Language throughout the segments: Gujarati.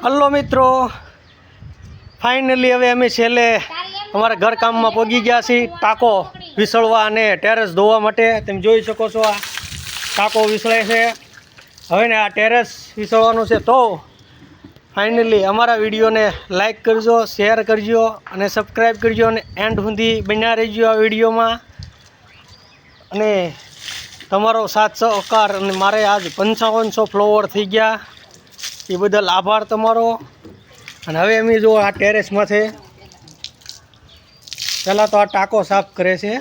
હલો મિત્રો. ફાઇનલી હવે અમે છેલ્લે અમારા ઘર કામમાં પહોંચી ગયા છીએ. ટાંકો વિસળવા અને ટેરેસ ધોવા માટે. તમે જોઈ શકો છો આ ટાંકો વિસળે છે. હવે ને આ ટેરેસ વિસળવાનું છે તો ફાઇનલી અમારા વિડીયોને લાઈક કરજો શેર કરજો અને સબસ્ક્રાઈબ કરજો અને એન્ડ સુધી બન્યા રહેજો આ વિડીયોમાં. અને તમારો સાથ સહકાર અને મારે આજ પંચાવનસો ફ્લોવર થઈ ગયા. એ બદલ આભાર તમારો. અને હવે અમે જો આ ટેરેસમાં છે. પહેલાં તો આ ટાંકો સાફ કરે છે.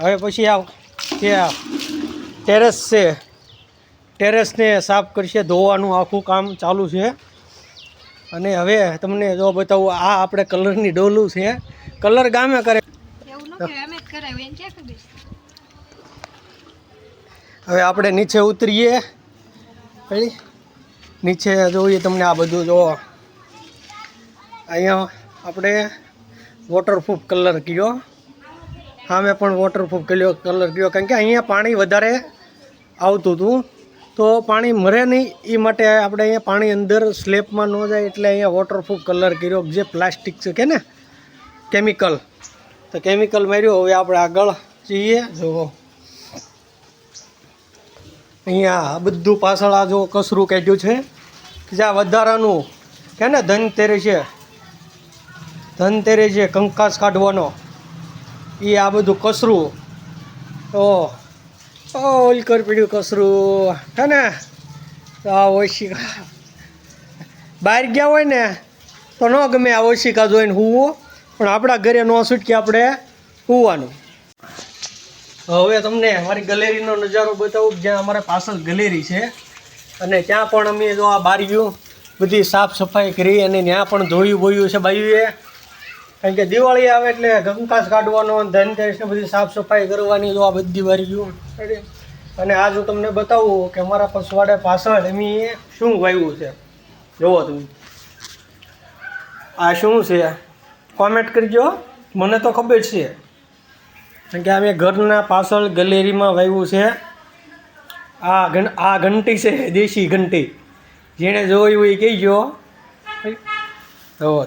હવે પછી આ જે ટેરેસ છે ટેરેસને સાફ કરશે ધોવાનું આખું કામ ચાલુ છે. અને હવે તમને જો બતાવું આ આપણે કલરની ડોલું છે. કલર ગામે કરે? હવે આપણે નીચે ઉતરીએ? નીચે જોઈએ તમને આ બધું જો અહીંયા આપણે વોટરપ્રૂફ કલર કયો સામે પણ વોટરપ્રૂફ કલ્યો કલર કયો કારણ કે અહીંયા પાણી વધારે આવતું હતું. તો પાણી મરે નહીં એ માટે આપણે અહીંયા પાણી અંદર સ્લેબમાં ન જાય એટલે અહીંયા વોટરપ્રૂફ કલર કર્યો જે પ્લાસ્ટિક છે કે ને કેમિકલ તો કેમિકલ માર્યો, હવે આપણે આગળ જઈએ. જુઓ. અહીંયા બધું પાછળ આ જો કસરું કાઢ્યું છે. કે જે આ વધારાનું. કે ને ધનતેરે છે. ધનતેરે છે, કંકાસ કાઢવાનો. એ આ બધું કસરું. ઓ ઓલકર પીડ્યું કસરું. હે ને? આ ઓશિકા. બહાર ગયા હોય ને, તો ન ગમે આ ઓશિકા જોઈને હુવો. પણ આપણા ઘરે ન છૂટકે આપણે હુવાનું. હવે તમને અમારી ગેલેરીનો નજારો બતાવું જ્યાં અમારે પાછળ ગેલેરી છે. અને ત્યાં પણ અમે જો આ બારીઓ બધી સાફ સફાઈ કરી અને ત્યાં પણ ધોયું બોયું છે બાયુએ કારણ કે દિવાળી આવે એટલે કંકાસ કાઢવાનો ધનતેરસને બધી સાફ સફાઈ કરવાની જો આ બધી બારીઓ. અને આજ હું તમને બતાવું કે અમારા પસવાડે પાછળ અમે શું વાવ્યું છે. જુઓ તમે. આ શું છે? કોમેન્ટ કરજો. મને તો ખબર છે. કારણ કે અમે ઘરના પાછળ ગેલેરીમાં વાવ્યું છે. આ ઘન આ ઘંટી છે, દેશી ઘંટી. જેણે જોયું એ કહેજો તો.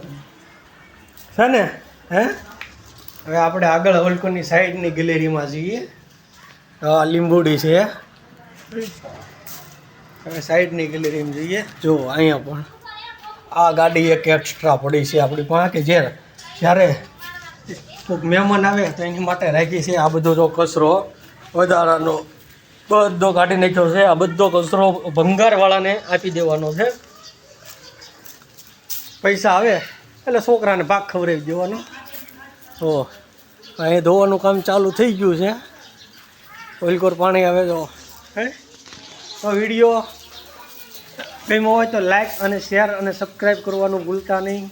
છે ને, હે? હવે આપણે આગળ હવલકોની સાઈડની ગેલેરીમાં જઈએ. આ લીંબુડી છે. હવે સાઈડની ગેલેરીમાં જઈએ. જુઓ અહીંયા પણ આ ગાડી એક એક્સ્ટ્રા પડી છે આપણી પાસે, કે જે જ્યારે કોઈક મહેમાન આવે તો એની માટે રાખી છે. આ બધો જો કચરો વધારાનો બધો કાઢી નાખ્યો છે. આ બધો કચરો ભંગારવાળાને આપી દેવાનો છે. પૈસા આવે, એટલે છોકરાને ભાગ ખવડાવી દેવાનો. તો અહીં ધોવાનું કામ ચાલુ થઈ ગયું છે. ઓલકોર પાણી આવે તો, હે? તો વીડિયો ગમ્યો હોય તો લાઈક અને શેર અને સબસ્ક્રાઈબ કરવાનું ભૂલતા નહીં.